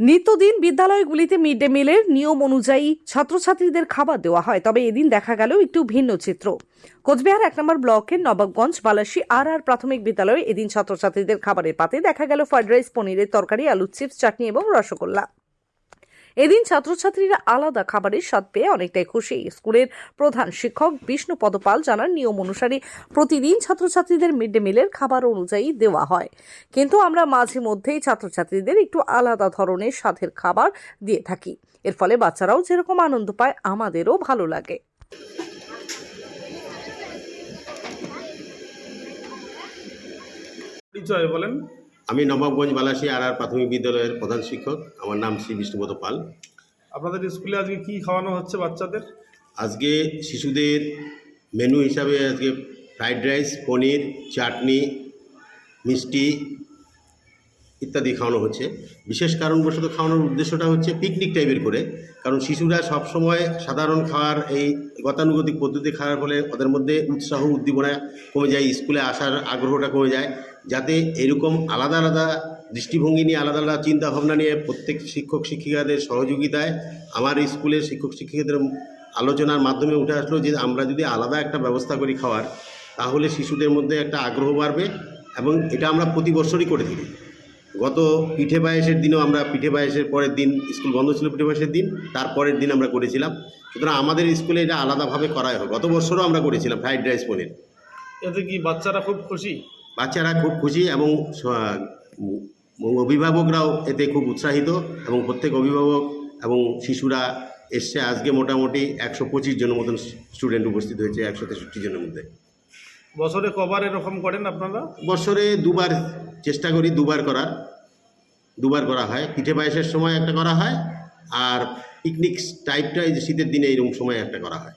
নিত্যদিন বিদ্যালয়গুলিতে mid day মিলের নিয়ম অনুযায়ী ছাত্রছাত্রীদের খাবার দেওয়া হয়, তবে এদিন দেখা গেল একটু ভিন্ন চিত্র। কোচবিহার এক নম্বর ব্লকের নবাবগঞ্জ, বালাসী আর আর প্রাথমিক বিদ্যালয়ে এদিন ছাত্রছাত্রীদের খাবারের পাতে দেখা গেল ফ্রাইড রাইস, পনিরের তরকারি আলু চিপস, চাটনি এবং রসগোল্লা। এদিন ছাত্রছাত্রীরা আলাদা খাবারের স্বাদ পেয়ে অনেকটাই খুশি। স্কুলের প্রধান শিক্ষক বিষ্ণু পদপাল জানান, নিয়ম অনুসারে প্রতিদিন ছাত্রছাত্রীদের মিড ডে মিলের খাবার অনুযায়ী দেওয়া হয়। কিন্তু আমরা মাঝে মধ্যেই ছাত্রছাত্রীদের একটু আলাদা ধরনের স্বাদের খাবার দিয়ে থাকি। এর ফলে বাচ্চারাও যেরকম আনন্দ পায়, আমাদেরও ভালো লাগে। পরিচয় বলেন। আমি নবাবগঞ্জ বালাসী আর আর প্রাথমিক বিদ্যালয়ের প্রধান শিক্ষক। আমার নাম শ্রী বিষ্ণুপদ পাল। আপনাদের স্কুলে আজকে কি খাওয়ানো হচ্ছে বাচ্চাদের? আজকে শিশুদের মেনু হিসাবে আজকে ফ্রাইড রাইস পনির চাটনি মিষ্টি ইত্যাদি খাওয়ানো হচ্ছে। বিশেষ কারণবশত খাওয়ানোর উদ্দেশ্যটা হচ্ছে পিকনিক টাইপের করে। কারণ শিশুরা সব সময় সাধারণ খাওয়ার এই গতানুগতিক পদ্ধতি খাওয়ার ফলে ওদের মধ্যে উৎসাহ উদ্দীপনা কমে যায়, স্কুলে আসার আগ্রহটা কমে যায়। যাতে এরকম আলাদা আলাদা দৃষ্টিভঙ্গি নিয়ে, আলাদা আলাদা চিন্তা ভাবনা নিয়ে প্রত্যেক শিক্ষক শিক্ষিকাদের সহযোগিতায় আমার স্কুলের শিক্ষক শিক্ষিকাদের আলোচনার মাধ্যমে উঠে আসলো যে আমরা যদি আলাদা একটা ব্যবস্থা করি খাওয়ার, তাহলে শিশুদের মধ্যে একটা আগ্রহ বাড়বে এবং এটা আমরা প্রতি বছরই করে থাকি। গত পিঠে পায়েসের দিনও আমরা পিঠে পায়েসের পরের দিন স্কুল বন্ধ ছিল পিঠে পায়েসের দিন তারপরের দিন আমরা করেছিলাম। সুতরাং আমাদের স্কুলে এটা আলাদাভাবে করা হয়। গত বছরও আমরা করেছিলাম ফ্রাইড রাইস পনির। এতে কি বাচ্চারা খুব খুশি? বাচ্চারা খুব খুশি এবং অভিভাবকরাও এতে খুব উৎসাহিত এবং প্রত্যেক অভিভাবক এবং শিশুরা এসছে। আজকে মোটামুটি একশো পঁচিশ জনের মতন স্টুডেন্ট উপস্থিত হয়েছে একশো তেষট্টি জনের মধ্যে। বছরে কবার এরকম করেন আপনারা? বছরে দুবার চেষ্টা করি দুবার করার। দুবার করা হয়। পিঠে পায়েসের সময় একটা করা হয় আর পিকনিক টাইপটা এই যে শীতের দিনে এরকম সময় একটা করা হয়।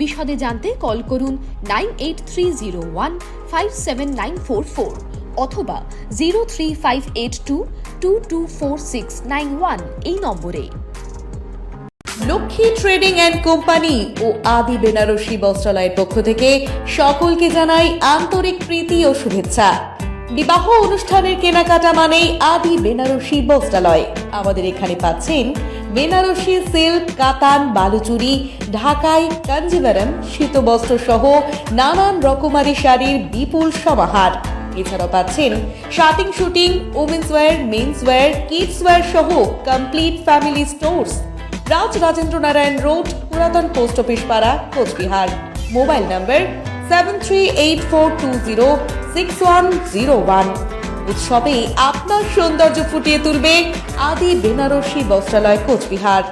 বিশদে জানতে কল করুন nine eight three zero one five seven nine four four অথবা zero three five eight two two two four six nine one এই নম্বরে। লক্ষ্মী ট্রেডিং অ্যান্ড কোম্পানি ও আদি বেনারসি বস্ত্রালয়ের পক্ষ থেকে সকলকে জানাই আন্তরিক প্রীতি ও শুভেচ্ছা। বিবাহ অনুষ্ঠানের কেনাকাটা মানেই আদি বেনারসি বস্ত্রালয়। আমাদের এখানে পাচ্ছেন বেনারসি সিল্ক, কাতান, বালুচুরি, ঢাকাই শীতবস্ত্র সহ নানান রকমারি শাড়ির বিপুল সমাহার। এছাড়াও পাচ্ছেন shirting suiting women's wear men's wear kids wear সহ complete family stores Raj Rajendra Narayan road, পুরাতন পোস্ট অফিস পাড়া, Coochbehar. Mobile number seven three eight four two zero six one zero one উৎসবে আপনার সৌন্দর্য ফুটিয়ে তুলবে আদি বেনারসি বস্ত্রালয় কোচবিহার।